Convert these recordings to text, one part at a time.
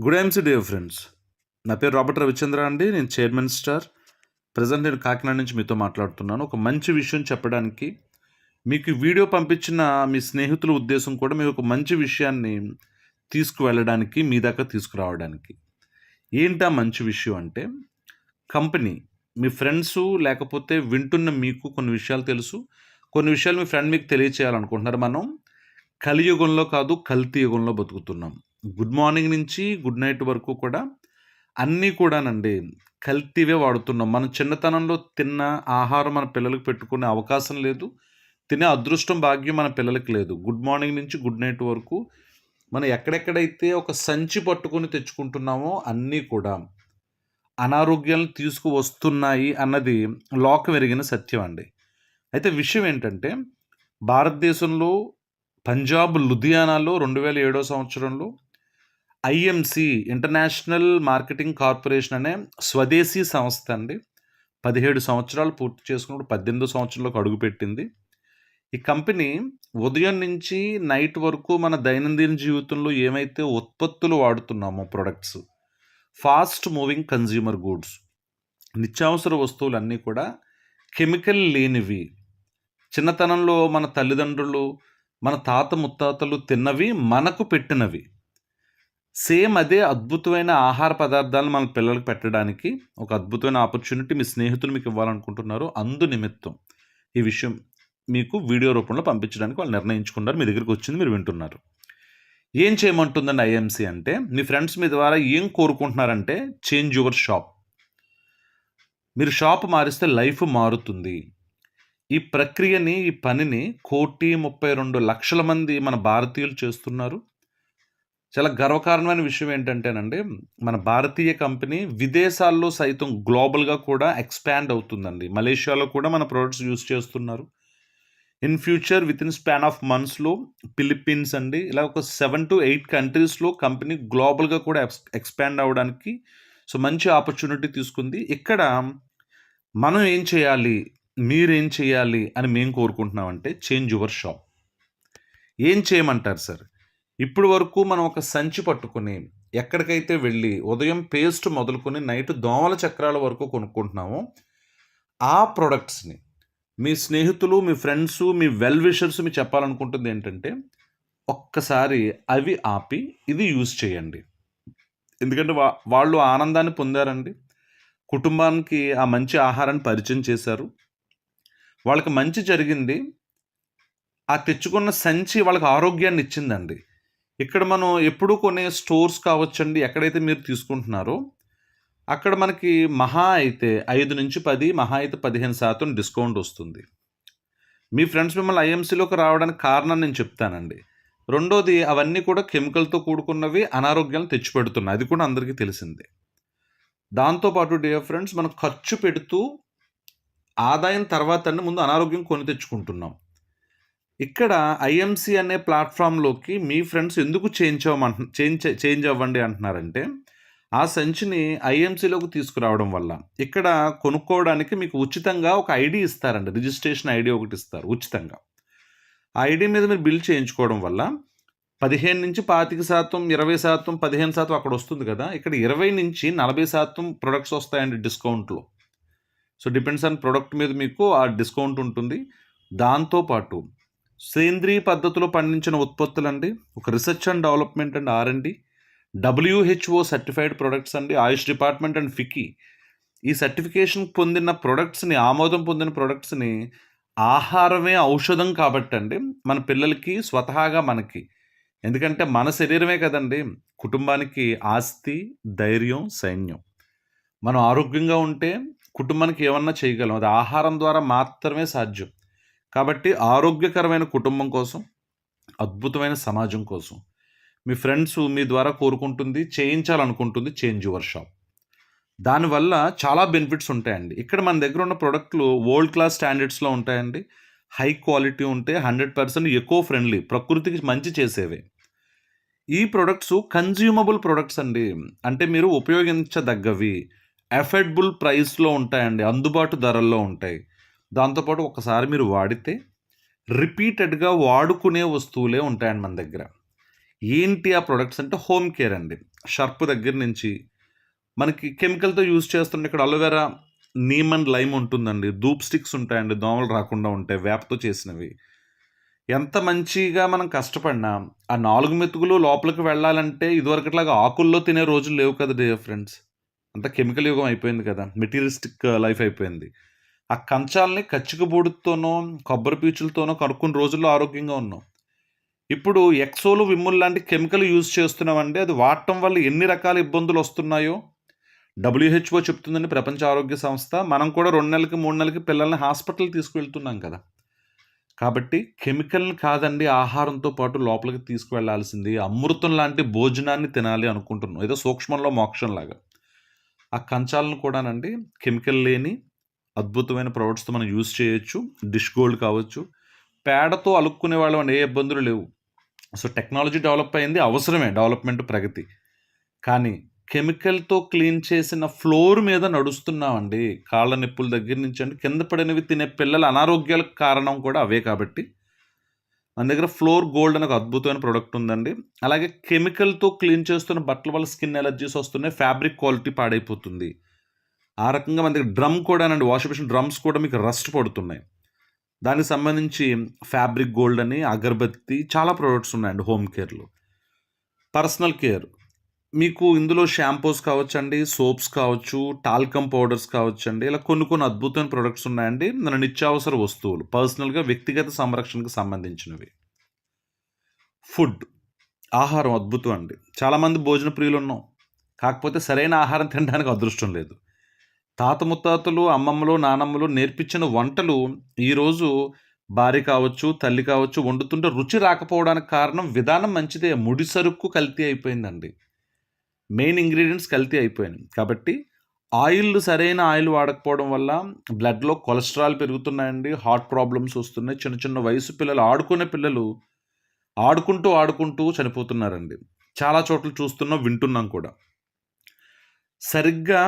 Good ఐమ్స్ day friends నా పేరు Robert Ravichandra అండి. నేను చైర్మన్ స్టార్. ప్రజెంట్ నేను కాకినాడ నుంచి మీతో మాట్లాడుతున్నాను. ఒక మంచి విషయం చెప్పడానికి మీకు వీడియో పంపించిన మీ స్నేహితుల ఉద్దేశం కూడా మీకు ఒక మంచి విషయాన్ని తీసుకువెళ్ళడానికి మీ దాకా తీసుకురావడానికి. ఏంటా మంచి విషయం అంటే కంపెనీ మీ ఫ్రెండ్స్ లేకపోతే వింటున్న మీకు కొన్ని విషయాలు తెలుసు. కొన్ని విషయాలు మీ ఫ్రెండ్ మీకు తెలియచేయాలనుకుంటున్నారు మనం. కలియుగంలో కాదు కల్తీ యుగంలో బతుకుతున్నాం. గుడ్ మార్నింగ్ నుంచి గుడ్ నైట్ వరకు కూడా అన్నీ కూడానండి కల్తీవే వాడుతున్నాం. మనం చిన్నతనంలో తిన్న ఆహారం మన పిల్లలకు పెట్టుకునే అవకాశం లేదు. తినే అదృష్టం భాగ్యం మన పిల్లలకి లేదు. గుడ్ మార్నింగ్ నుంచి గుడ్ నైట్ వరకు మనం ఎక్కడెక్కడైతే ఒక సంచి పట్టుకొని తెచ్చుకుంటున్నామో అన్నీ కూడా అనారోగ్యాలను తీసుకువస్తున్నాయి అన్నది లోకం ఎరిగిన సత్యం అండి. అయితే విషయం ఏంటంటే భారతదేశంలో పంజాబ్ లుధియానాలో రెండు వేల ఏడో సంవత్సరంలో ఐఎంసి ఇంటర్నేషనల్ మార్కెటింగ్ కార్పొరేషన్ అనే స్వదేశీ సంస్థ అండి. పదిహేడు సంవత్సరాలు పూర్తి చేసుకున్నప్పుడు పద్దెనిమిది సంవత్సరంలోకి అడుగుపెట్టింది ఈ కంపెనీ ఉదయం నుంచి నైట్ వరకు మన దైనందిన జీవితంలో ఏమైతే ఉత్పత్తులు వాడుతున్నామో products fast moving consumer goods నిత్యావసర వస్తువులన్నీ కూడా కెమికల్ లేనివి చిన్నతనంలో మన తల్లిదండ్రులు మన తాత ముత్తాతలు తిన్నవి మనకు పెట్టినవి. సేమ్ అదే అద్భుతమైన ఆహార పదార్థాలను మన పిల్లలకు పెట్టడానికి ఒక అద్భుతమైన ఆపర్చునిటీ మీ స్నేహితులు మీకు ఇవ్వాలనుకుంటున్నారు. అందు నిమిత్తం ఈ విషయం మీకు వీడియో రూపంలో పంపించడానికి వాళ్ళు నిర్ణయించుకున్నారు. మీ దగ్గరికి వచ్చింది మీరు వింటున్నారు. ఏం చేయమంటుందండి ఐఎంసీ అంటే మీ ఫ్రెండ్స్ మీ ద్వారా ఏం కోరుకుంటున్నారంటే చేంజ్ యువర్ షాప్. మీరు షాప్ మారిస్తే లైఫ్ మారుతుంది. ఈ ప్రక్రియని ఈ పనిని కోటి ముప్పై రెండు లక్షల మంది మన భారతీయులు చేస్తున్నారు. చాలా గర్వకారణమైన విషయం ఏంటంటేనండి మన భారతీయ కంపెనీ విదేశాల్లో సైతం గ్లోబల్గా కూడా ఎక్స్పాండ్ అవుతుందండి. మలేషియాలో కూడా మన ప్రొడక్ట్స్ యూస్ చేస్తున్నారు. In future with in span of మంత్స్లో ఫిలిప్పీన్స్ అండి ఇలా ఒక సెవెన్ టు ఎయిట్ కంట్రీస్లో కంపెనీ గ్లోబల్గా కూడా ఎక్స్పాండ్ అవ్వడానికి సో మంచి ఆపర్చునిటీ తీసుకుంది. ఇక్కడ మనం ఏం చేయాలి మీరేం చేయాలి అని మేము కోరుకుంటున్నామంటే చేంజ్ యువర్ షాప్. ఏం చేయమంటారు సార్? ఇప్పుడు వరకు మనం ఒక సంచి పట్టుకుని ఎక్కడికైతే వెళ్ళి ఉదయం పేస్ట్ మొదలుకొని నైట్ దోమల చక్రాల వరకు కొనుక్కుంటున్నామో ఆ ప్రొడక్ట్స్ని మీ స్నేహితులు మీ ఫ్రెండ్స్ మీ వెల్ విషర్స్ మీ చెప్పాలనుకుంటుంది ఏంటంటే ఒక్కసారి అవి ఆపి ఇది యూజ్ చేయండి. ఎందుకంటే వా వాళ్ళు ఆనందాన్ని పొందారండి. కుటుంబానికి ఆ మంచి ఆహారాన్ని పరిచయం చేశారు. వాళ్ళకి మంచి జరిగింది. ఆ తెచ్చుకున్న సంచి వాళ్ళకి ఆరోగ్యాన్ని ఇచ్చిందండి. ఇక్కడ మనం ఎప్పుడు కొనే స్టోర్స్ కావచ్చండి ఎక్కడైతే మీరు తీసుకుంటున్నారో అక్కడ మనకి మహా అయితే ఐదు నుంచి పది మహా అయితే పదిహేను శాతం డిస్కౌంట్ వస్తుంది. మీ ఫ్రెండ్స్ మిమ్మల్ని ఐఎంసీలోకి రావడానికి కారణం నేను చెప్తానండి. రెండోది అవన్నీ కూడా కెమికల్తో కూడుకున్నవి అనారోగ్యాలను తెచ్చిపెడుతున్నాయి. అది కూడా అందరికీ తెలిసిందే. దాంతోపాటు డియర్ ఫ్రెండ్స్ మనం ఖర్చు పెడుతూ ఆదాయం తర్వాత ముందు అనారోగ్యం కొని తెచ్చుకుంటున్నాం. ఇక్కడ ఐఎంసి అనే ప్లాట్ఫామ్లోకి మీ ఫ్రెండ్స్ ఎందుకు చేంజ్ అవ్వమంట చేంజ్ చేంజ్ అవ్వండి అంటున్నారంటే ఆ సంచిని ఐఎంసీలోకి తీసుకురావడం వల్ల. ఇక్కడ కొనుక్కోవడానికి మీకు ఉచితంగా ఒక ఐడి ఇస్తారండి. రిజిస్ట్రేషన్ ఐడి ఒకటి ఇస్తారు ఉచితంగా. ఆ ఐడి మీద మీరు బిల్ చేయించుకోవడం వల్ల పదిహేను నుంచి పాతిక శాతం ఇరవై శాతం పదిహేను శాతం అక్కడ వస్తుంది కదా. ఇక్కడ ఇరవై నుంచి నలభై శాతం ప్రొడక్ట్స్ వస్తాయండి డిస్కౌంట్లో. సో డిపెండ్స్ ఆన్ ప్రొడక్ట్ మీద మీకు ఆ డిస్కౌంట్ ఉంటుంది. దాంతోపాటు సేంద్రీయ పద్ధతిలో పండించిన ఉత్పత్తులు అండి ఒక research and development and R అండి డబ్ల్యూహెచ్ఓ సర్టిఫైడ్ ప్రొడక్ట్స్ అండి. ఆయుష్ డిపార్ట్మెంట్ అండ్ ఫిక్కీ ఈ సర్టిఫికేషన్ పొందిన ప్రొడక్ట్స్ని ఆమోదం పొందిన ప్రొడక్ట్స్ని ఆహారమే ఔషధం కాబట్టి అండి. మన పిల్లలకి స్వతహాగా మనకి. ఎందుకంటే మన శరీరమే కదండి. కుటుంబానికి ఆస్తి ధైర్యం సైన్యం. మనం ఆరోగ్యంగా ఉంటే కుటుంబానికి ఏమన్నా చేయగలం. అది ఆహారం ద్వారా మాత్రమే సాధ్యం. కాబట్టి ఆరోగ్యకరమైన కుటుంబం కోసం అద్భుతమైన సమాజం కోసం మీ ఫ్రెండ్స్ మీ ద్వారా కోరుకుంటుంది చేయించాలనుకుంటుంది చేంజ్ యువర్ షాప్. దానివల్ల చాలా బెనిఫిట్స్ ఉంటాయండి. ఇక్కడ మన దగ్గర ఉన్న ప్రోడక్ట్లు వరల్డ్ క్లాస్ స్టాండర్డ్స్లో ఉంటాయండి. హై క్వాలిటీ ఉంటే హండ్రెడ్ పర్సెంట్ ఎక్కువ ఫ్రెండ్లీ ప్రకృతికి మంచి చేసేవే. ఈ ప్రొడక్ట్స్ కన్జ్యూమబుల్ ప్రొడక్ట్స్ అండి. అంటే మీరు ఉపయోగించదగ్గవి అఫోర్డబుల్ ప్రైస్లో ఉంటాయండి అందుబాటు ధరల్లో ఉంటాయి. దాంతోపాటు ఒకసారి మీరు వాడితే రిపీటెడ్గా వాడుకునే వస్తువులే ఉంటాయండి మన దగ్గర ఏంటి ఆ ప్రొడక్ట్స్ అంటే హోమ్ కేర్ అండి షర్ప్ దగ్గర నుంచి మనకి కెమికల్‌తో యూజ్ చేస్తున్న ఇక్కడ అలోవెరా, నీమ్ అండ్ లైమ్ ఉంటుందండి. ధూప్ స్టిక్స్ ఉంటాయండి. దోమలు రాకుండా ఉంటాయి. వేపతో చేసినవి. ఎంత మంచిగా మనం కష్టపడినా, ఆ నాలుగు మెతుకులు లోపలికి వెళ్ళాలంటే ఇదివరకట్లాగా ఆకుల్లో తినే రోజులు లేవు కదా డియర్ ఫ్రెండ్స్. అంత కెమికల్ యుగం అయిపోయింది కదా! మెటీరియలిస్టిక్ లైఫ్ అయిపోయింది. ఆ కంచాలని కచ్చికబూడిదతోనో, కొబ్బరి పీచులతోనో కడుక్కున్న రోజుల్లో ఆరోగ్యంగా ఉన్నాం. ఇప్పుడు ఎక్సోలు, విమ్ముల్ లాంటి కెమికల్ యూజ్ చేస్తున్నామండి. అది వాడటం వల్ల ఎన్ని రకాల ఇబ్బందులు వస్తున్నాయో డబ్ల్యూహెచ్ఓ చెప్తుందండి ప్రపంచ ఆరోగ్య సంస్థ. మనం కూడా రెండు నెలలకి, మూడు నెలలకి పిల్లల్ని హాస్పిటల్‌కి తీసుకువెళ్తున్నాం కదా! కాబట్టి కెమికల్‌ని కాదండి ఆహారంతో పాటు లోపలికి తీసుకువెళ్ళాల్సింది. అమృతం లాంటి భోజనాన్ని తినాలి అనుకుంటున్నాం. ఏదో సూక్ష్మంలో మోక్షంలాగా. ఆ కంచాలను కూడానండి కెమికల్ లేని అద్భుతమైన ప్రొడక్ట్స్‌తో మనం యూజ్ చేయొచ్చు. డిష్ గోల్డ్ కావచ్చు. పేడతో అలుక్కునే వాళ్ళు ఏ ఇబ్బందులు లేవు. సో, టెక్నాలజీ డెవలప్ అయింది. అవసరమే డెవలప్‌మెంట్, ప్రగతి. కానీ కెమికల్‌తో క్లీన్ చేసిన ఫ్లోర్ మీద నడుస్తున్నామండి. కాళ్ళ నొప్పుల దగ్గర నుంచి అండి కింద పడినవి తినే పిల్లల అనారోగ్యాలకు కారణం కూడా అవే కాబట్టి మన దగ్గర ఫ్లోర్ గోల్డ్ అనే ఒక అద్భుతమైన ప్రొడక్ట్ ఉందండి. అలాగే కెమికల్‌తో క్లీన్ చేస్తున్న బట్టల వల్ల స్కిన్ ఎలర్జీస్ వస్తున్నాయి. ఫ్యాబ్రిక్ క్వాలిటీ పాడైపోతుంది. ఆ రకంగా మన దగ్గర డ్రమ్ కూడానండి వాషింగ్ మెషిన్ డ్రమ్స్ కూడా మీకు రస్ట్ పడుతున్నాయి. దానికి సంబంధించి ఫ్యాబ్రిక్ గోల్డ్ అని, అగరబత్తి చాలా ప్రొడక్ట్స్ ఉన్నాయండి హోమ్ కేర్‌లో. పర్సనల్ కేర్ మీకు ఇందులో షాంపూస్ కావచ్చండి, సోప్స్ కావచ్చు, టాల్కమ్ పౌడర్స్ కావచ్చండి. ఇలా కొన్ని కొన్ని అద్భుతమైన ప్రొడక్ట్స్ ఉన్నాయండి. మన నిత్యావసర వస్తువులు. పర్సనల్‌గా వ్యక్తిగత సంరక్షణకు సంబంధించినవి. ఫుడ్. ఆహారం అద్భుతం అండి. చాలామంది భోజన ప్రియులు ఉన్నాం కాకపోతే సరైన ఆహారం తినడానికి అదృష్టం లేదు. తాత ముత్తాతలు, అమ్మమ్మలు, నానమ్మలు నేర్పించిన వంటలు ఈరోజు భార్య కావచ్చు, తల్లి కావచ్చు వండుతుంటే రుచి రాకపోవడానికి కారణం విధానం మంచిదే. ముడి సరుకు కల్తీ అయిపోయిందండి. మెయిన్ ఇంగ్రీడియంట్స్ కల్తీ అయిపోయినాయి. కాబట్టి ఆయిల్ సరైన ఆయిల్ వాడకపోవడం వల్ల బ్లడ్‌లో కొలెస్ట్రాల్ పెరుగుతున్నాయండి. హార్ట్ ప్రాబ్లమ్స్ వస్తున్నాయి. చిన్న చిన్న వయసు పిల్లలు ఆడుకునే పిల్లలు ఆడుకుంటూ, ఆడుకుంటూ చనిపోతున్నారండి. చాలా చోట్ల చూస్తున్నాం, వింటున్నాం కూడా. సరిగ్గా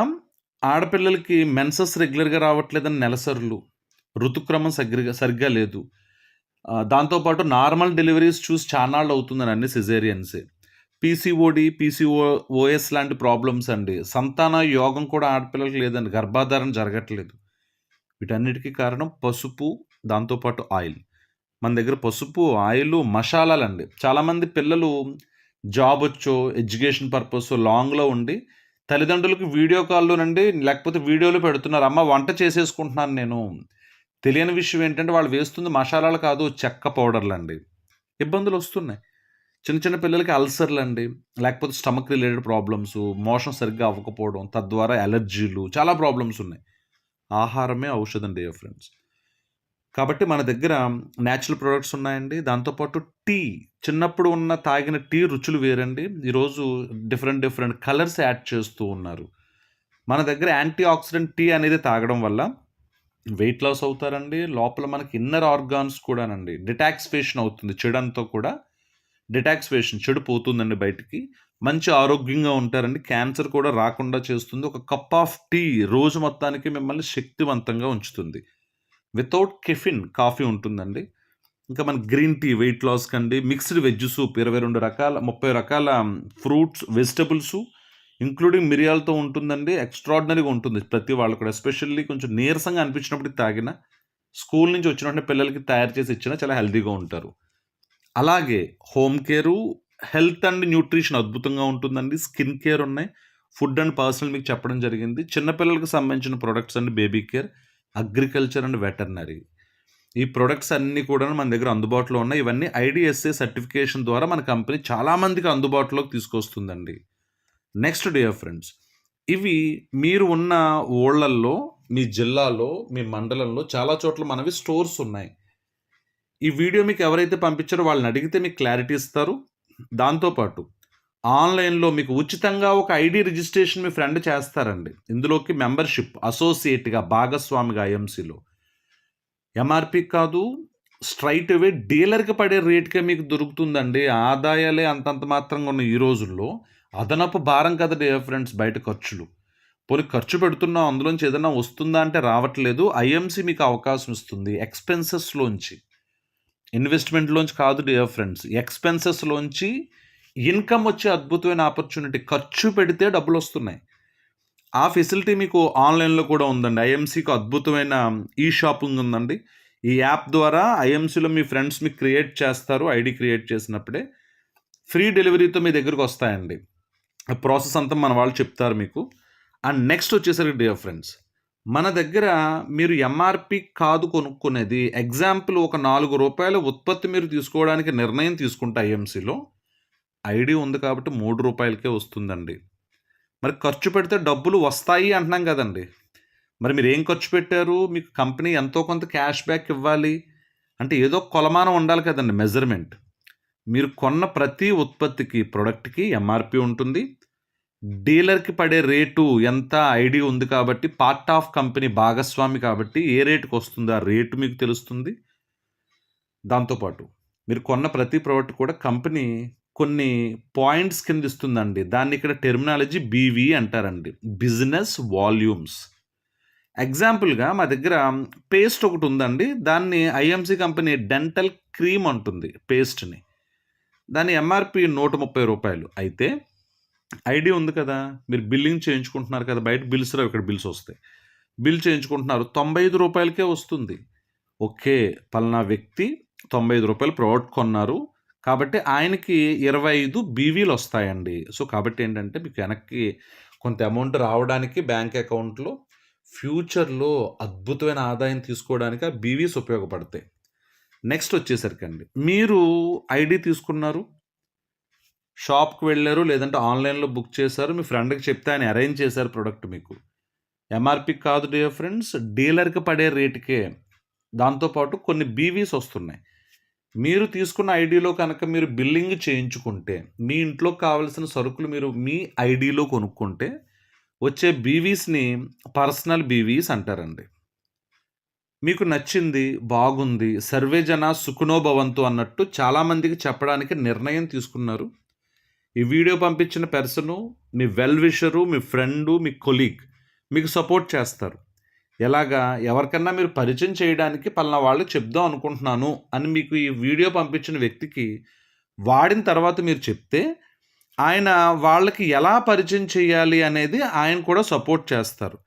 ఆడపిల్లలకి మెన్సెస్ రెగ్యులర్‌గా రావట్లేదని నెలసరులు. ఋతుక్రమం సరిగ్గా సరిగ్గా లేదు. దాంతోపాటు నార్మల్ డెలివరీస్ చూసి చానాళ్ళు అవుతుందని అన్ని సిజేరియన్సే. ఓ ఓఎస్ లాంటి ప్రాబ్లమ్స్ అండి. సంతాన యోగం కూడా ఆడపిల్లలకి లేదండి. గర్భాధారణ జరగట్లేదు. వీటన్నిటికి కారణం పసుపు, దాంతోపాటు ఆయిల్. మన దగ్గర పసుపు, ఆయిలు, మషాలాలండి. చాలామంది పిల్లలు జాబ్ వచ్చో ఎడ్యుకేషన్ పర్పస్ లాంగ్‌లో ఉండి తల్లిదండ్రులకు వీడియో కాల్‌లోనండి లేకపోతే వీడియోలు పెడుతున్నారు. అమ్మ వంట చేసేసుకుంటున్నాను నేను. తెలియని విషయం ఏంటంటే వాళ్ళు వేస్తుంది మసాలాలు కాదు చెక్క పౌడర్‌లండి. ఇబ్బందులొస్తున్నాయి. చిన్న చిన్న పిల్లలకి అల్సర్లు అండి లేకపోతే స్టమక్ రిలేటెడ్ ప్రాబ్లమ్స్ మోషన్ సరిగ్గా అవ్వకపోవడం, తద్వారా అలర్జీలు చాలా ప్రాబ్లమ్స్ ఉన్నాయి. ఆహారమే ఔషధం డియర్ ఫ్రెండ్స్. కాబట్టి మన దగ్గర న్యాచురల్ ప్రొడక్ట్స్ ఉన్నాయండి. దాంతో పాటు టీ. చిన్నప్పుడు ఉన్న తాగిన టీ రుచులు వేరండి. ఈరోజు డిఫరెంట్ డిఫరెంట్ కలర్స్ యాడ్ చేస్తూ ఉన్నారు. మన దగ్గర యాంటీ ఆక్సిడెంట్ టీ అనేది తాగడం వల్ల వెయిట్ లాస్ అవుతారండి. లోపల మనకి ఇన్నర్ ఆర్గాన్స్ కూడానండి డిటాక్స్ఫేషన్ అవుతుంది. చెడంతో కూడా డిటాక్స్ఫేషన్ చెడు పోతుందండి బయటికి. మంచి ఆరోగ్యంగా ఉంటారండి. క్యాన్సర్ కూడా రాకుండా చేస్తుంది. ఒక కప్ ఆఫ్ టీ రోజు మొత్తానికి మిమ్మల్ని శక్తివంతంగా ఉంచుతుంది. వితౌట్ కెఫిన్ కాఫీ ఉంటుందండి. ఇంకా మన గ్రీన్ టీ వెయిట్ లాస్‌కండి. మిక్స్డ్ వెజ్ సూప్ 22 రకాల 30 రకాల ఫ్రూట్స్, వెజిటబుల్స్ ఇంక్లూడింగ్ మిరియాలతో ఉంటుందండి. ఎక్స్ట్రాడినరీగా ఉంటుంది ప్రతి వాళ్ళు కూడా. ఎస్పెషల్లీ కొంచెం నీరసంగా అనిపించినప్పుడు తాగిన తాగినా, స్కూల్ నుంచి వచ్చిన పిల్లలకి తయారు చేసి ఇచ్చినా చాలా హెల్తీగా ఉంటారు. అలాగే home care, health and nutrition అద్భుతంగా ఉంటుందండి. స్కిన్ కేర్ ఉన్నాయి. ఫుడ్ అండ్ పర్సనల్ మీకు చెప్పడం జరిగింది. చిన్నపిల్లలకు సంబంధించిన ప్రొడక్ట్స్ అండి baby care, agriculture and veterinary. ఈ ప్రొడక్ట్స్ అన్నీ కూడా మన దగ్గర అందుబాటులో ఉన్నాయి. ఇవన్నీ ఐడిఎస్ఏ సర్టిఫికేషన్ ద్వారా మన కంపెనీ చాలామందికి అందుబాటులోకి తీసుకొస్తుందండి. నెక్స్ట్ డియర్ ఫ్రెండ్స్ ఇవి మీరు ఉన్న ఊళ్ళల్లో, మీ జిల్లాలో, మీ మండలంలో చాలా చోట్ల మనవి స్టోర్స్ ఉన్నాయి. ఈ వీడియో మీకు ఎవరైతే పంపించారో వాళ్ళని అడిగితే మీకు క్లారిటీ ఇస్తారు. దాంతో పాటు ఆన్‌లైన్‌లో మీకు ఉచితంగా ఒక ఐడి రిజిస్ట్రేషన్ మీ ఫ్రెండ్ చేస్తారండి. ఇందులోకి మెంబర్‌షిప్ అసోసియేట్‌గా భాగస్వామిగా ఐఎంసీలో. ఎంఆర్పి కాదు. స్ట్రైట్ అవే డీలర్‌కి పడే రేట్‌కే మీకు దొరుకుతుందండి. ఆదాయాలే అంతంత మాత్రంగా ఉన్న ఈ రోజుల్లో అదనపు భారం కదా డియర్ ఫ్రెండ్స్ బయట ఖర్చులు. పోనీ ఖర్చు పెడుతున్నాం అందులోంచి ఏదైనా వస్తుందా అంటే రావట్లేదు. ఐఎంసీ మీకు అవకాశం ఇస్తుంది. ఎక్స్‌పెన్సెస్‌లోంచి. ఇన్వెస్ట్‌మెంట్‌లోంచి కాదు డియర్ ఫ్రెండ్స్. ఎక్స్‌పెన్సెస్‌లోంచి ఇన్కమ్ వచ్చే అద్భుతమైన ఆపర్చునిటీ ఖర్చు పెడితే డబ్బులు వస్తున్నాయి. ఆ ఫెసిలిటీ మీకు ఆన్లైన్లో కూడా ఉందండి. ఐఎంసీకి అద్భుతమైన ఈ షాపింగ్ ఉందండి. ఈ యాప్ ద్వారా ఐఎంసీలో మీ ఫ్రెండ్స్ మీకు క్రియేట్ చేస్తారు ఐడి క్రియేట్ చేసినప్పుడే. ఫ్రీ డెలివరీతో మీ దగ్గరకు వస్తాయండి. ఆ ప్రాసెస్ అంతా మన వాళ్ళు చెప్తారు మీకు. అండ్ నెక్స్ట్ వచ్చేసరికి డియర్ ఫ్రెండ్స్ మన దగ్గర మీరు ఎంఆర్పి కాదు కొనుక్కునేది. ఎగ్జాంపుల్ ఒక నాలుగు రూపాయల ఉత్పత్తి మీరు తీసుకోవడానికి నిర్ణయం తీసుకుంటే ఐఎంసీలో ఐడి ఉంది కాబట్టి మూడు రూపాయలకే వస్తుందండి. మరి ఖర్చు పెడితే డబ్బులు వస్తాయి అంటున్నాం కదండి. మరి మీరు ఏం ఖర్చు పెట్టారు? మీకు కంపెనీ ఎంతో కొంత క్యాష్ బ్యాక్ ఇవ్వాలి. అంటే ఏదో కొలమానం ఉండాలి కదండి మెజర్మెంట్. మీరు కొన్న ప్రతి ఉత్పత్తికి ప్రొడక్ట్కి ఎంఆర్పి ఉంటుంది. డీలర్కి పడే రేటు ఎంత? ఐడి ఉంది కాబట్టి పార్ట్ ఆఫ్ కంపెనీ భాగస్వామి కాబట్టి ఏ రేటుకి వస్తుంది? ఆ రేటు మీకు తెలుస్తుంది. దాంతోపాటు మీరు కొన్న ప్రతి ప్రోడక్ట్ కూడా కంపెనీ కొన్ని పాయింట్స్ కింద ఇస్తుందండి దాన్ని ఇక్కడ టెర్మినాలజీ బీవీ అంటారండి. Business volumes. ఎగ్జాంపుల్గా మా దగ్గర పేస్ట్ ఒకటి ఉందండి దాన్ని ఐఎంసీ కంపెనీ డెంటల్ క్రీమ్ అంటుంది పేస్ట్ని. దాని ఎంఆర్పి నూట ముప్పై రూపాయలు. అయితే ఐడి ఉంది కదా మీరు బిల్లింగ్ చేయించుకుంటున్నారు కదా బయట బిల్స్ రావు ఇక్కడ బిల్స్ వస్తాయి. బిల్ చేయించుకుంటున్నారు తొంభై ఐదు రూపాయలకే వస్తుంది. ఓకే పలానా వ్యక్తి తొంభై ఐదు రూపాయలు ప్రోడక్ట్ కొన్నారు. కాబట్టి ఆయనకి ఇరవై ఐదు బీవీలు వస్తాయండి. సో కాబట్టి ఏంటంటే మీకు వెనక్కి కొంత అమౌంట్ రావడానికి బ్యాంక్ అకౌంట్లో ఫ్యూచర్లో అద్భుతమైన ఆదాయం తీసుకోవడానికి ఆ బీవీస్ ఉపయోగపడతాయి. నెక్స్ట్ వచ్చేసరికి అండి మీరు ఐడి తీసుకున్నారు షాప్కి వెళ్ళారు లేదంటే ఆన్లైన్లో బుక్ చేశారు మీ ఫ్రెండ్కి చెప్తే ఆయన అరేంజ్ చేశారు ప్రోడక్ట్ మీకు. ఎంఆర్పి కాదు డియర్ ఫ్రెండ్స్ డీలర్కి పడే రేటుకే. దాంతోపాటు కొన్ని బీవీస్ వస్తున్నాయి. మీరు తీసుకున్న ఐడిలో కనుక మీరు బిల్లింగ్ చేయించుకుంటే మీ ఇంట్లో కావాల్సిన సరుకులు మీరు మీ ఐడిలో కొనుక్కుంటే వచ్చే బీవీస్ని పర్సనల్ బీవీస్ అంటారండి. మీకు నచ్చింది బాగుంది సర్వే జన సుఖనోభవంతు అన్నట్టు చాలామందికి చెప్పడానికి నిర్ణయం తీసుకున్నారు. ఈ వీడియో పంపించిన పెర్సను మీ వెల్ విషరు మీ ఫ్రెండు మీ కొలీగ్ మీకు సపోర్ట్ చేస్తారు. ఎలాగా ఎవరికన్నా మీరు పరిచయం చేయడానికి పలానా వాళ్ళు చెప్దాం అనుకుంటున్నాను అని మీకు ఈ వీడియో పంపించిన వ్యక్తికి వాడిన తర్వాత మీరు చెప్తే ఆయన వాళ్ళకి ఎలా పరిచయం చేయాలి అనేది ఆయన కూడా సపోర్ట్ చేస్తారు.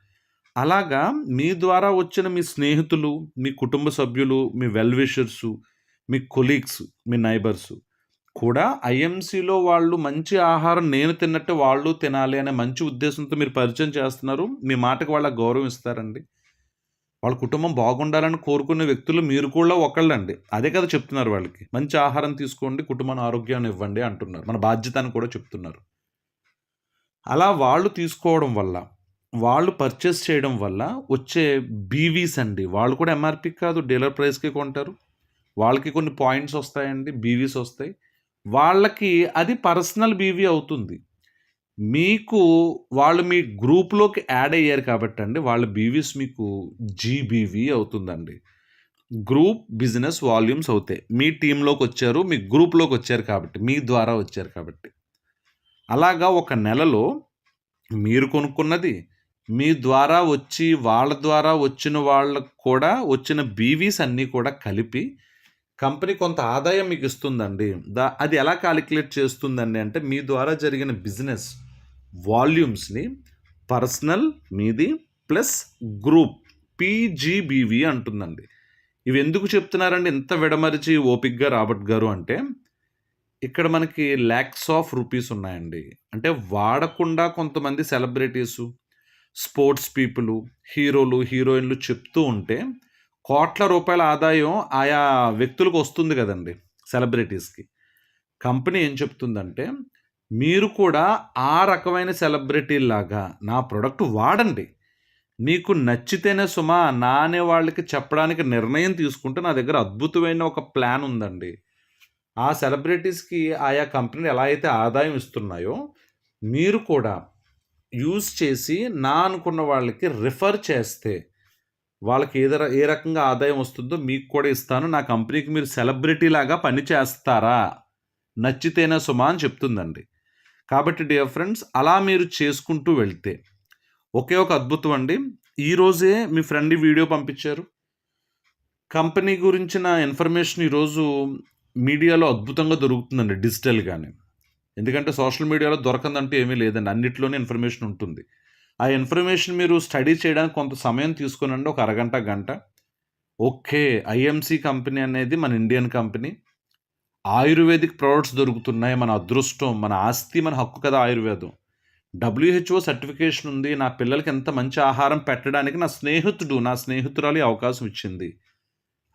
అలాగా మీ ద్వారా వచ్చిన మీ స్నేహితులు మీ కుటుంబ సభ్యులు మీ వెల్ విషర్సు మీ కొలీగ్స్ మీ నైబర్సు కూడా ఐఎంసీలో వాళ్ళు మంచి ఆహారం నేను తిన్నట్టు వాళ్ళు తినాలి అనే మంచి ఉద్దేశంతో మీరు పరిచయం చేస్తున్నారు. మీ మాటకు వాళ్ళ గౌరవం ఇస్తారండి. వాళ్ళ కుటుంబం బాగుండాలని కోరుకునే వ్యక్తులు మీరు కూడా ఒకళ్ళండి. అదే కదా చెప్తున్నారు వాళ్ళకి. మంచి ఆహారం తీసుకోండి కుటుంబాన్ని ఆరోగ్యాన్ని ఇవ్వండి అంటున్నారు. మన బాధ్యత అని కూడా చెప్తున్నారు. అలా వాళ్ళు తీసుకోవడం వల్ల వాళ్ళు పర్చేస్ చేయడం వల్ల వచ్చే బీవీస్ అండి. వాళ్ళు కూడా ఎంఆర్పి కాదు డీలర్ ప్రైస్కి కొంటారు. వాళ్ళకి కొన్ని పాయింట్స్ వస్తాయండి బీవీస్ వస్తాయి. వాళ్ళకి అది పర్సనల్ బీవీ అవుతుంది. మీకు వాళ్ళు మీ గ్రూప్లోకి యాడ్ అయ్యారు కాబట్టి అండి వాళ్ళ బీవీస్ మీకు జీబీవీ అవుతుందండి. గ్రూప్ బిజినెస్ వాల్యూమ్స్ అవుతాయి. మీ టీంలోకి వచ్చారు మీ గ్రూప్లోకి వచ్చారు కాబట్టి మీ ద్వారా వచ్చారు కాబట్టి. అలాగా ఒక నెలలో మీరు కొనుక్కున్నది మీ ద్వారా వచ్చి వాళ్ళ ద్వారా వచ్చిన వాళ్ళకు కూడా వచ్చిన బీవీస్ అన్నీ కూడా కలిపి కంపెనీ కొంత ఆదాయం మీకు ఇస్తుందండి. దా అది ఎలా కాలిక్యులేట్ చేస్తుందండి అంటే మీ ద్వారా జరిగిన బిజినెస్ వాల్యూమ్స్ని పర్సనల్ మీది ప్లస్ గ్రూప్ పీజీబీవి అంటుందండి. ఇవి ఎందుకు చెప్తున్నారండి? ఇంత విడమరిచి ఓపిక్గా రాబర్ట్ గారు అంటే ఇక్కడ మనకి ల్యాక్స్ ఆఫ్ రూపీస్ ఉన్నాయండి. అంటే వాడకుండా కొంతమంది సెలబ్రిటీసు స్పోర్ట్స్ పీపుల్ హీరోలు హీరోయిన్లు చెప్తూ ఉంటే కోట్ల రూపాయల ఆదాయం ఆయా వ్యక్తులకు వస్తుంది కదండి సెలబ్రిటీస్కి. కంపెనీ ఏం చెప్తుందంటే మీరు కూడా ఆ రకమైన సెలబ్రిటీ లాగా నా ప్రోడక్ట్ వాడండి. మీకు నచ్చితేనే సుమా నా అనే వాళ్ళకి చెప్పడానికి నిర్ణయం తీసుకుంటే నా దగ్గర అద్భుతమైన ఒక ప్లాన్ ఉందండి. ఆ సెలబ్రిటీస్కి ఆయా కంపెనీలు ఎలా అయితే ఆదాయం ఇస్తున్నాయో మీరు కూడా యూజ్ చేసి నా అనుకున్న వాళ్ళకి రిఫర్ చేస్తే వాళ్ళకి ఏ ఏ రకంగా ఆదాయం వస్తుందో మీకు కూడా ఇస్తాను. నా కంపెనీకి మీరు సెలబ్రిటీ లాగా పని చేస్తారా? నచ్చితేనే సుమా అని చెప్తుందండి. కాబట్టి డియర్ ఫ్రెండ్స్ అలా మీరు చేసుకుంటూ వెళ్తే ఒకే ఒక అద్భుతం అండి. ఈరోజే మీ ఫ్రెండ్ వీడియో పంపించారు. కంపెనీ గురించిన ఇన్ఫర్మేషన్ ఈరోజు మీడియాలో అద్భుతంగా దొరుకుతుందండి డిజిటల్గానే ఎందుకంటే సోషల్ మీడియాలో దొరకందంటూ ఏమీ లేదండి అన్నిట్లోనే ఇన్ఫర్మేషన్ ఉంటుంది. ఆ ఇన్ఫర్మేషన్ మీరు స్టడీ చేయడానికి కొంత సమయం తీసుకునండి ఒక అరగంట గంట. ఓకే ఐఎంసి కంపెనీ అనేది మన ఇండియన్ కంపెనీ. ఆయుర్వేదిక్ ప్రోడక్ట్స్ దొరుకుతున్నాయి. మన అదృష్టం మన ఆస్తి మన హక్కు కదా ఆయుర్వేదం. డబ్ల్యూహెచ్ఓ సర్టిఫికేషన్ ఉంది. నా పిల్లలకి ఎంత మంచి ఆహారం పెట్టడానికి నా స్నేహితుడు నా స్నేహితురాలి అవకాశం ఇచ్చింది.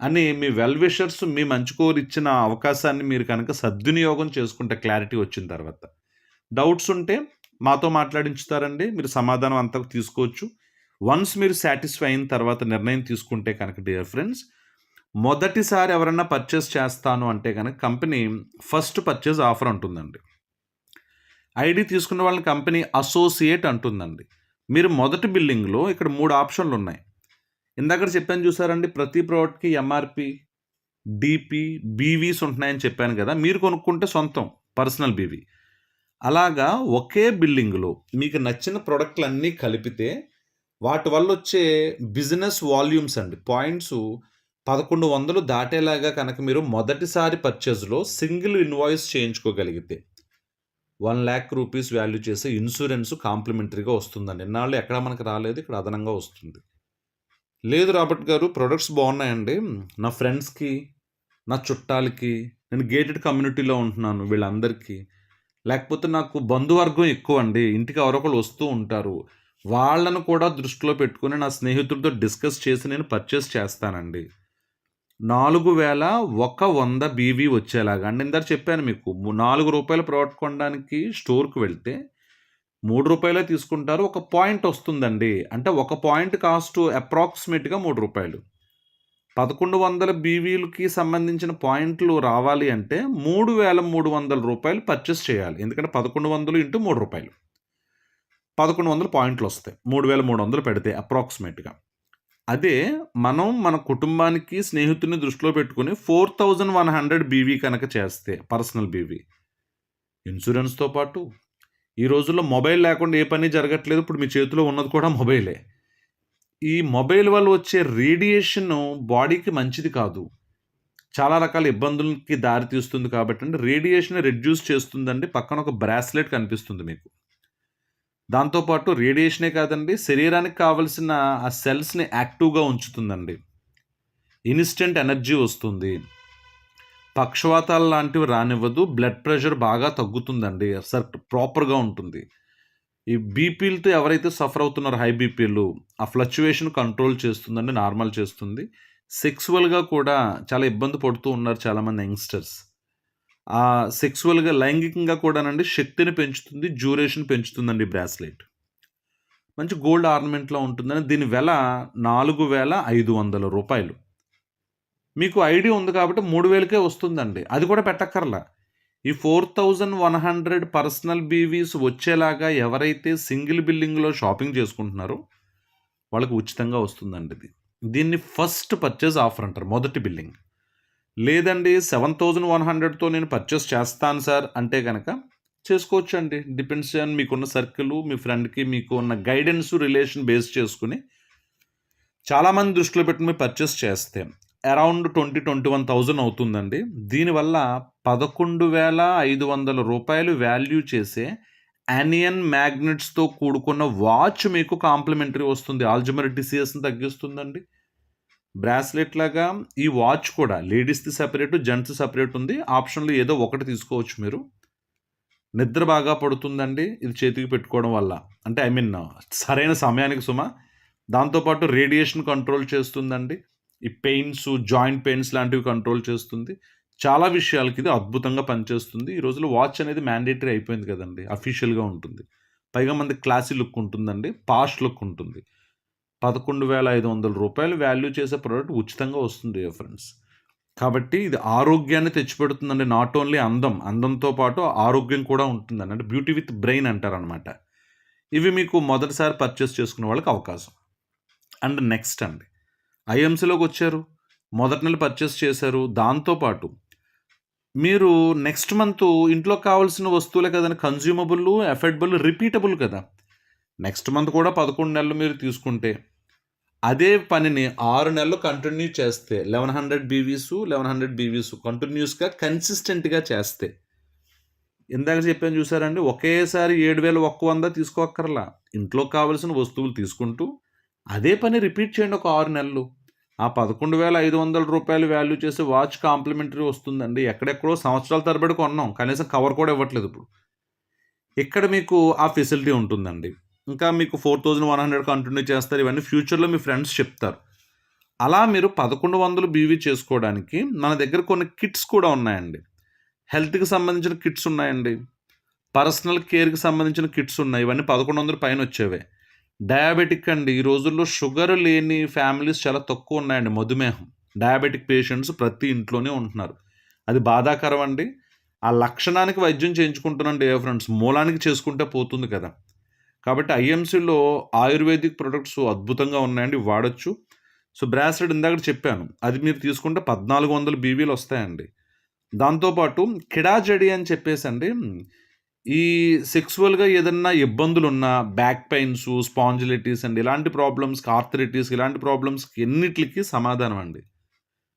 అని మీ వెల్ విషర్స్ మీ మంచి కోరు ఇచ్చిన అవకాశాన్ని మీరు కనుక సద్వినియోగం చేసుకుంటే క్లారిటీ వచ్చిన తర్వాత. డౌట్స్ ఉంటే మాతో మాట్లాడించుతారండి. మీరు సమాధానం అంతకు తీసుకోవచ్చు. వన్స్ మీరు సాటిస్ఫై అయిన తర్వాత నిర్ణయం తీసుకుంటే కనుక డియర్ ఫ్రెండ్స్ మొదటిసారి ఎవరన్నా పర్చేస్ చేస్తాను అంటే కనుక కంపెనీ ఫస్ట్ పర్చేస్ ఆఫర్ ఉంటుందండి. ఐడి తీసుకున్న వాళ్ళని కంపెనీ అసోసియేట్ అంటుందండి. మీరు మొదటి బిల్లింగ్లో ఇక్కడ మూడు ఆప్షన్లు ఉన్నాయి. ఇందాక చెప్పాను చూసారండి ప్రతి ప్రోడక్ట్కి ఎంఆర్పి డిపి బీవీస్ ఉంటున్నాయని చెప్పాను కదా మీరు కొనుక్కుంటే సొంతం పర్సనల్ బీవీ అలాగా ఒకే బిల్డింగ్లో మీకు నచ్చిన ప్రోడక్ట్లన్నీ కలిపితే వాటి వల్ల వచ్చే బిజినెస్ వాల్యూమ్స్ అండి పాయింట్స్ పదకొండు వందలు దాటేలాగా కనుక మీరు మొదటిసారి పర్చేజ్లో సింగిల్ ఇన్వాయిస్ చేయించుకోగలిగితే వన్ ల్యాక్ రూపీస్ వాల్యూ చేసే ఇన్సూరెన్స్ కాంప్లిమెంటరీగా వస్తుందండి. ఇన్నాళ్ళు ఎక్కడ మనకు రాలేదు ఇక్కడ అదనంగా వస్తుంది. లేదు రాబర్ట్ గారు ప్రొడక్ట్స్ బాగున్నాయండి. నా ఫ్రెండ్స్కి నా చుట్టాలకి నేను గేటెడ్ కమ్యూనిటీలో ఉంటున్నాను వీళ్ళందరికీ. లేకపోతే నాకు బంధువర్గం ఎక్కువ అండి ఇంటికి ఎవరొకరు వస్తూ ఉంటారు. వాళ్ళను కూడా దృష్టిలో పెట్టుకుని నా స్నేహితుడితో డిస్కస్ చేసి నేను పర్చేస్ చేస్తానండి. నాలుగు వేల ఒక వంద బీవీ వచ్చేలాగా. అండి ఇందాక చెప్పాను మీకు నాలుగు రూపాయలు ప్రోడక్ట్ కొనడానికి స్టోర్కి వెళ్తే మూడు రూపాయలే తీసుకుంటారు. ఒక పాయింట్ వస్తుందండి. అంటే ఒక పాయింట్ కాస్ట్ అప్రాక్సిమేట్గా మూడు రూపాయలు. పదకొండు వందల బీవీలకి సంబంధించిన పాయింట్లు రావాలి అంటే మూడు వేల మూడు వందల రూపాయలు పర్చేస్ చేయాలి. ఎందుకంటే పదకొండు వందలు ఇంటూ మూడు రూపాయలు. పదకొండు వందల పాయింట్లు వస్తాయి. మూడు వేల మూడు వందలు పెడితే అప్రాక్సిమేట్గా. అదే మనం మన కుటుంబానికి స్నేహితుని దృష్టిలో పెట్టుకుని four thousand one hundred BV కనుక చేస్తే పర్సనల్ బీవీ. ఇన్సూరెన్స్తో పాటు ఈ రోజుల్లో మొబైల్ లేకుండా ఏ పని జరగట్లేదు ఇప్పుడు మీ చేతిలో ఉన్నది కూడా మొబైలే. ఈ మొబైల్ వల్ల వచ్చే రేడియేషన్ బాడీకి మంచిది కాదు. చాలా రకాల ఇబ్బందులకి దారి తీస్తుంది కాబట్టి అంటే రేడియేషన్ రెడ్యూస్ చేస్తుందండి. పక్కన ఒక బ్రాస్లెట్ కనిపిస్తుంది మీకు. దాంతోపాటు రేడియేషనే కాదండి శరీరానికి కావలసిన ఆ సెల్స్ని యాక్టివ్గా ఉంచుతుందండి. ఇన్స్టెంట్ ఎనర్జీ వస్తుంది. పక్షవాతాలు లాంటివి రానివ్వదు బ్లడ్ ప్రెషర్ బాగా తగ్గుతుందండి సర్ ప్రాపర్గా ఉంటుంది. ఈ బీపీలతో ఎవరైతే సఫర్ అవుతున్నారో హై బీపీలు ఆ ఫ్లక్చువేషన్ కంట్రోల్ చేస్తుందండి నార్మల్ చేస్తుంది. సెక్సువల్గా కూడా చాలా ఇబ్బంది పడుతూ ఉన్నారు చాలామంది యంగ్స్టర్స్. ఆ సెక్సువల్గా లైంగికంగా కూడానండి శక్తిని పెంచుతుంది డ్యూరేషన్ పెంచుతుందండి బ్రాస్లెట్ మంచి గోల్డ్ ఆర్నమెంట్లో ఉంటుందని దీని వెల నాలుగు వేల ఐదు వందల రూపాయలు. మీకు ఐడి ఉంది కాబట్టి మూడు వేలకే వస్తుందండి. అది కూడా పెట్టక్కర్లా. ఈ four thousand one hundred personal BVs వచ్చేలాగా ఎవరైతే సింగిల్ బిల్లింగ్లో షాపింగ్ చేసుకుంటున్నారో వాళ్ళకి ఉచితంగా వస్తుందండి ఇది. దీన్ని ఫస్ట్ పర్చేజ్ ఆఫర్ అంటారు మొదటి బిల్లింగ్. లేదండి సెవెన్ థౌజండ్ వన్ హండ్రెడ్తో నేను పర్చేస్ చేస్తాను సార్. అంటే కనుక చేసుకోవచ్చు అండి డిపెండ్స్ ఆన్ మీకున్న సర్కిల్ మీ ఫ్రెండ్కి మీకు ఉన్న గైడెన్స్ రిలేషన్ బేస్ చేసుకుని చాలామంది దృష్టిలో పెట్టుకుని మీరు పర్చేస్ చేస్తే around twenty twenty one thousand అవుతుందండి. దీనివల్ల పదకొండు వేల ఐదు వందల రూపాయలు వాల్యూ చేసే యానియన్ మ్యాగ్నెట్స్తో కూడుకున్న వాచ్ మీకు కాంప్లిమెంటరీ వస్తుంది. ఆల్జమర్ డిసీజెస్ని తగ్గిస్తుందండి. బ్రాస్లెట్ లాగా ఈ వాచ్ కూడా లేడీస్ది సపరేట్ జెంట్స్ సపరేట్ ఉంది. ఆప్షన్లో ఏదో ఒకటి తీసుకోవచ్చు మీరు. నిద్ర బాగా పడుతుందండి. ఇది చేతికి పెట్టుకోవడం వల్ల. అంటే ఐ మీన్ సరైన సమయానికి సుమ. దాంతోపాటు రేడియేషన్ కంట్రోల్ చేస్తుందండి. ఈ పెయిన్స్ జాయింట్ పెయిన్స్ లాంటివి కంట్రోల్ చేస్తుంది. చాలా విషయాలకి ఇది అద్భుతంగా పనిచేస్తుంది. ఈ రోజుల్లో వాచ్ అనేది మ్యాండేటరీ అయిపోయింది కదండి. అఫీషియల్గా ఉంటుంది. పైగా మనది క్లాసీ లుక్ ఉంటుందండి. పాష్ లుక్ ఉంటుంది. పదకొండు వేల ఐదు వందల రూపాయలు వాల్యూ చేసే ప్రోడక్ట్ ఉచితంగా వస్తుంది ఫ్రెండ్స్ కాబట్టి ఇది ఆరోగ్యాన్ని తెచ్చిపెడుతుందండి. నాట్ ఓన్లీ అందం అందంతో పాటు ఆరోగ్యం కూడా ఉంటుందండి. అంటే బ్యూటీ విత్ బ్రెయిన్ అంటారనమాట ఇవి మీకు మొదటిసారి పర్చేస్ చేసుకునే వాళ్ళకి అవకాశం. అండ్ నెక్స్ట్ అండి. ఐఎంసీలోకి వచ్చారు. మొదటి నెల పర్చేస్ చేశారు. దాంతోపాటు మీరు నెక్స్ట్ మంత్ ఇంట్లో కావాల్సిన వస్తువులే కదండి. కన్జ్యూమబుల్ ఎఫర్డబుల్ రిపీటబుల్ కదా. నెక్స్ట్ మంత్ కూడా పదకొండు నెలలు మీరు తీసుకుంటే అదే పనిని ఆరు నెలలు కంటిన్యూ చేస్తే eleven hundred BVs eleven hundred BVs కంటిన్యూస్గా కన్సిస్టెంట్గా చేస్తే. ఇందాక చెప్పాను చూసారండి ఒకేసారి ఏడు వేల ఒక్క వంద తీసుకోక్కర్లా. ఇంట్లో కావలసిన వస్తువులు తీసుకుంటూ అదే పని రిపీట్ చేయండి ఒక ఆరు నెలలు. ఆ పదకొండు వేల ఐదు వందల రూపాయలు వాల్యూ చేసి వాచ్ కాంప్లిమెంటరీ వస్తుందండి. ఎక్కడెక్కడో సంవత్సరాల తరబడి కొన్నాం. కనీసం కవర్ కూడా ఇవ్వట్లేదు ఇప్పుడు. ఇక్కడ మీకు ఆ ఫెసిలిటీ ఉంటుందండి. ఇంకా మీకు four thousand one hundred continue చేస్తారు. ఇవన్నీ ఫ్యూచర్లో మీ ఫ్రెండ్స్ చెప్తారు. అలా మీరు పదకొండు వందలు బీవీ చేసుకోవడానికి మన దగ్గర కొన్ని కిట్స్ కూడా ఉన్నాయండి. హెల్త్కి సంబంధించిన కిట్స్ ఉన్నాయండి. పర్సనల్ కేర్కి సంబంధించిన కిట్స్ ఉన్నాయి. ఇవన్నీ పదకొండు వందల పైన వచ్చేవే. డయాబెటిక్ అండి. ఈ రోజుల్లో షుగర్ లేని ఫ్యామిలీస్ చాలా తక్కువ ఉన్నాయండి. మధుమేహం. డయాబెటిక్ పేషెంట్స్ ప్రతి ఇంట్లోనే ఉంటున్నారు. అది బాధాకరం అండి. ఆ లక్షణానికి వైద్యం చేయించుకుంటున్నాం డే ఫ్రెండ్స్ మూలానికి చేసుకుంటే పోతుంది కదా. కాబట్టి ఐఎంసీలో ఆయుర్వేదిక్ ప్రొడక్ట్స్ అద్భుతంగా ఉన్నాయండి వాడచ్చు. సో బ్రాస్లెట్ ఇందాక చెప్పాను. అది మీరు తీసుకుంటే పద్నాలుగు వందల బీవీలు వస్తాయండి. దాంతోపాటు కిడాజడి అని చెప్పేసి అండి ఈ సెక్సువల్గా ఏదన్నా ఇబ్బందులు ఉన్న బ్యాక్ పెయిన్స్ స్పాంజిలిటీస్ అండ్ ఇలాంటి ప్రాబ్లమ్స్కి ఆర్థరైటిస్ ఇలాంటి ప్రాబ్లమ్స్కి ఎన్నిటికి సమాధానం అండి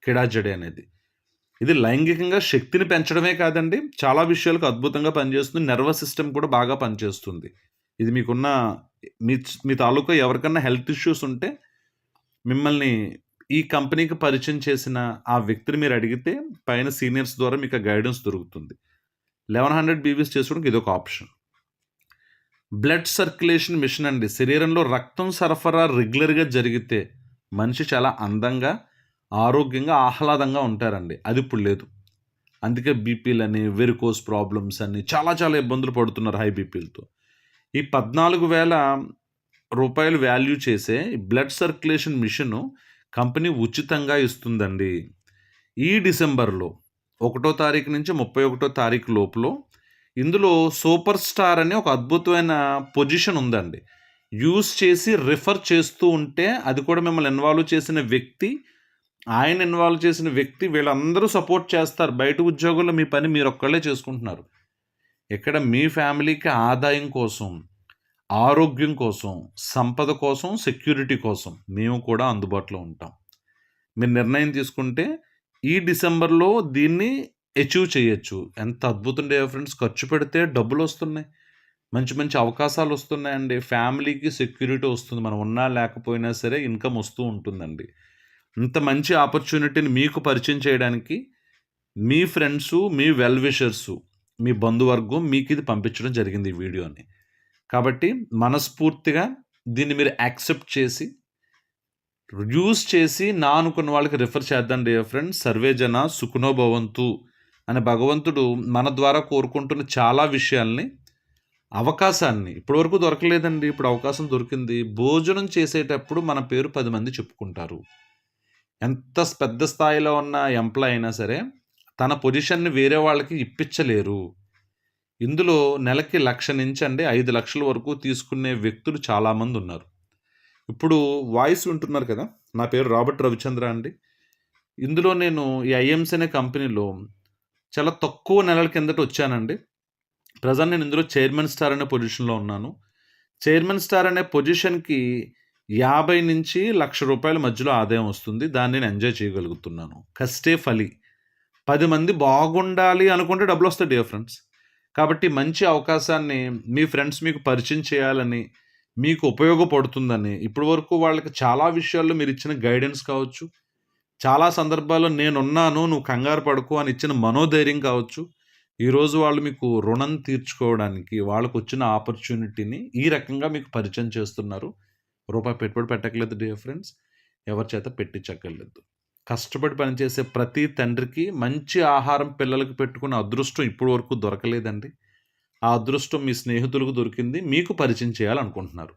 కిడాజడి అనేది. ఇది లైంగికంగా శక్తిని పెంచడమే కాదండి చాలా విషయాలకు అద్భుతంగా పనిచేస్తుంది నర్వస్ సిస్టమ్ కూడా బాగా పనిచేస్తుంది. ఇది మీకున్న మీ మీ తాలూకా ఎవరికన్నా హెల్త్ ఇష్యూస్ ఉంటే మిమ్మల్ని ఈ కంపెనీకి పరిచయం చేసిన ఆ వ్యక్తిని మీరు అడిగితే పైన సీనియర్స్ ద్వారా మీకు గైడెన్స్ దొరుకుతుంది. లెవెన్ హండ్రెడ్ బీబీఎస్ చేసుకోవడానికి ఇది ఒక ఆప్షన్. బ్లడ్ సర్క్యులేషన్ మిషన్ అండి. శరీరంలో రక్తం సరఫరా రెగ్యులర్గా జరిగితే మనిషి చాలా అందంగా ఆరోగ్యంగా ఆహ్లాదంగా ఉంటారండి. అది ఇప్పుడు లేదు. అందుకే బీపీలని వెరికోస్ ప్రాబ్లమ్స్ అని చాలా చాలా ఇబ్బందులు పడుతున్నారు హై బీపీలతో. ఈ పద్నాలుగు వేల రూపాయలు వాల్యూ చేసే బ్లడ్ సర్క్యులేషన్ మిషను కంపెనీ ఉచితంగా ఇస్తుందండి. ఈ డిసెంబర్లో ఒకటో తారీఖు నుంచి ముప్పై ఒకటో తారీఖు లోపల ఇందులో సూపర్ స్టార్ అనే ఒక అద్భుతమైన పొజిషన్ ఉందండి. యూస్ చేసి రిఫర్ చేస్తూ ఉంటే అది కూడా మిమ్మల్ని ఇన్వాల్వ్ చేసిన వ్యక్తి ఆయన ఇన్వాల్వ్ చేసిన వ్యక్తి వీళ్ళందరూ సపోర్ట్ చేస్తారు. బయట ఉద్యోగుల్లో మీ పని మీరు ఒక్కళ్ళే చేసుకుంటున్నారు. ఇక్కడ మీ ఫ్యామిలీకి ఆదాయం కోసం ఆరోగ్యం కోసం సంపద కోసం సెక్యూరిటీ కోసం మేము కూడా అందుబాటులో ఉంటాం. మీరు నిర్ణయం తీసుకుంటే ఈ డిసెంబర్లో దీన్ని అచీవ్ చేయొచ్చు. ఎంత అద్భుతం డే ఫ్రెండ్స్ ఖర్చు పెడితే డబ్బులు వస్తున్నాయి. మంచి మంచి అవకాశాలు వస్తున్నాయండి. ఫ్యామిలీకి సెక్యూరిటీ వస్తుంది. మనం ఉన్నా లేకపోయినా సరే ఇన్కమ్ వస్తూ ఉంటుందండి. ఇంత మంచి ఆపర్చునిటీని మీకు పరిచయం చేయడానికి మీ ఫ్రెండ్సు మీ వెల్ విషర్సు మీ బంధువర్గం మీకు ఇది పంపించడం జరిగింది ఈ వీడియోని. కాబట్టి మనస్ఫూర్తిగా దీన్ని మీరు యాక్సెప్ట్ చేసి యూస్ చేసి నా అనుకున్న వాళ్ళకి రిఫర్ చేద్దాం డియర్ ఫ్రెండ్స్ సర్వే జన సుఖనో భవంతు అని భగవంతుడు మన ద్వారా కోరుకుంటున్న చాలా విషయాల్ని అవకాశాన్ని ఇప్పటివరకు దొరకలేదండి. ఇప్పుడు అవకాశం దొరికింది. భోజనం చేసేటప్పుడు మన పేరు పది మంది చెప్పుకుంటారు. ఎంత పెద్ద స్థాయిలో ఉన్న ఎంప్లాయ్ అయినా సరే తన పొజిషన్ని వేరే వాళ్ళకి ఇప్పించలేరు. ఇందులో నెలకి లక్ష నుంచి అండి ఐదు లక్షల వరకు తీసుకునే వ్యక్తులు చాలామంది ఉన్నారు. ఇప్పుడు వాయిస్ వింటున్నారు కదా? నా పేరు రాబర్ట్ రవిచంద్ర అండి. ఇందులో నేను ఈ ఐఎంసీ అనే కంపెనీలో చాలా తక్కువ నెలల కిందట వచ్చానండి. ప్రజెంట్ నేను ఇందులో చైర్మన్ స్టార్ అనే పొజిషన్లో ఉన్నాను. చైర్మన్ స్టార్ అనే పొజిషన్కి యాభై నుంచి లక్ష రూపాయల మధ్యలో ఆదాయం వస్తుంది. దాన్ని నేను ఎంజాయ్ చేయగలుగుతున్నాను. కష్టే ఫలి. పది మంది బాగుండాలి అనుకుంటే డబ్బులు వస్తాయి డియర్ ఫ్రెండ్స్ కాబట్టి మంచి అవకాశాన్ని మీ ఫ్రెండ్స్ మీకు పరిచయం చేయాలని మీకు ఉపయోగపడుతుందని ఇప్పటి వరకు వాళ్ళకి చాలా విషయాల్లో మీరు ఇచ్చిన గైడెన్స్ కావచ్చు. చాలా సందర్భాల్లో నేనున్నాను నువ్వు కంగారు పడుకో అని ఇచ్చిన మనోధైర్యం కావచ్చు. ఈరోజు వాళ్ళు మీకు రుణం తీర్చుకోవడానికి వాళ్ళకు వచ్చిన ఆపర్చునిటీని ఈ రకంగా మీకు పరిచయం చేస్తున్నారు. రూపాయి పెట్టుబడి పెట్టకలేదు డియర్ ఫ్రెండ్స్ ఎవరి చేత పెట్టించక్కర్లేదు. కష్టపడి పనిచేసే ప్రతి తండ్రికి మంచి ఆహారం పిల్లలకు పెట్టుకున్న అదృష్టం ఇప్పటి వరకు దొరకలేదండి. ఆ అదృష్టం మీ స్నేహితులకు దొరికింది మీకు పరిచయం చేయాలనుకుంటున్నారు.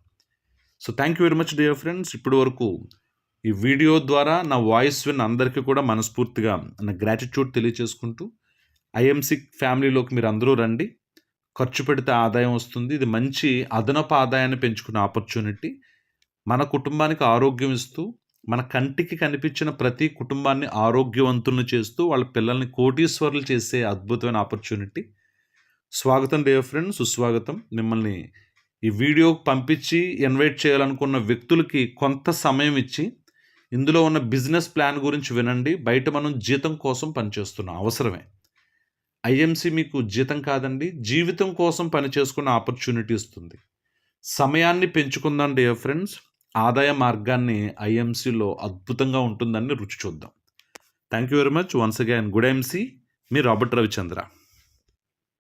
So thank you very much dear friends ఇప్పటి వరకు ఈ వీడియో ద్వారా నా వాయిస్ విన్ అందరికీ కూడా మనస్ఫూర్తిగా నా గ్రాటిట్యూడ్ తెలియచేసుకుంటూ ఐఎంసి ఫ్యామిలీలోకి మీరు అందరూ రండి. ఖర్చు పెడితే ఆదాయం వస్తుంది. ఇది మంచి అదనపు ఆదాయాన్ని పెంచుకునే ఆపర్చునిటీ మన కుటుంబానికి ఆరోగ్యం ఇస్తూ మన కంటికి కనిపించిన ప్రతి కుటుంబాన్ని ఆరోగ్యవంతులను చేస్తూ వాళ్ళ పిల్లల్ని కోటీశ్వరులు చేసే అద్భుతమైన ఆపర్చునిటీ. స్వాగతం డియర్ ఫ్రెండ్ సుస్వాగతం. మిమ్మల్ని ఈ వీడియో పంపించి ఇన్వైట్ చేయాలనుకున్న వ్యక్తులకి కొంత సమయం ఇచ్చి ఇందులో ఉన్న బిజినెస్ ప్లాన్ గురించి వినండి. బయట మనం జీతం కోసం పనిచేస్తున్నాం. అవసరమే. ఐఎంసి మీకు జీతం కాదండి. జీవితం కోసం పని చేసుకున్న ఆపర్చునిటీ ఇస్తుంది. సమయాన్ని పెంచుకుందాం డియర్ ఫ్రెండ్స్. ఆదాయ మార్గాన్ని ఐఎంసీలో అద్భుతంగా ఉంటుందని రుచి చూద్దాం. Thank you very much once again good MC me Robert Ravichandra.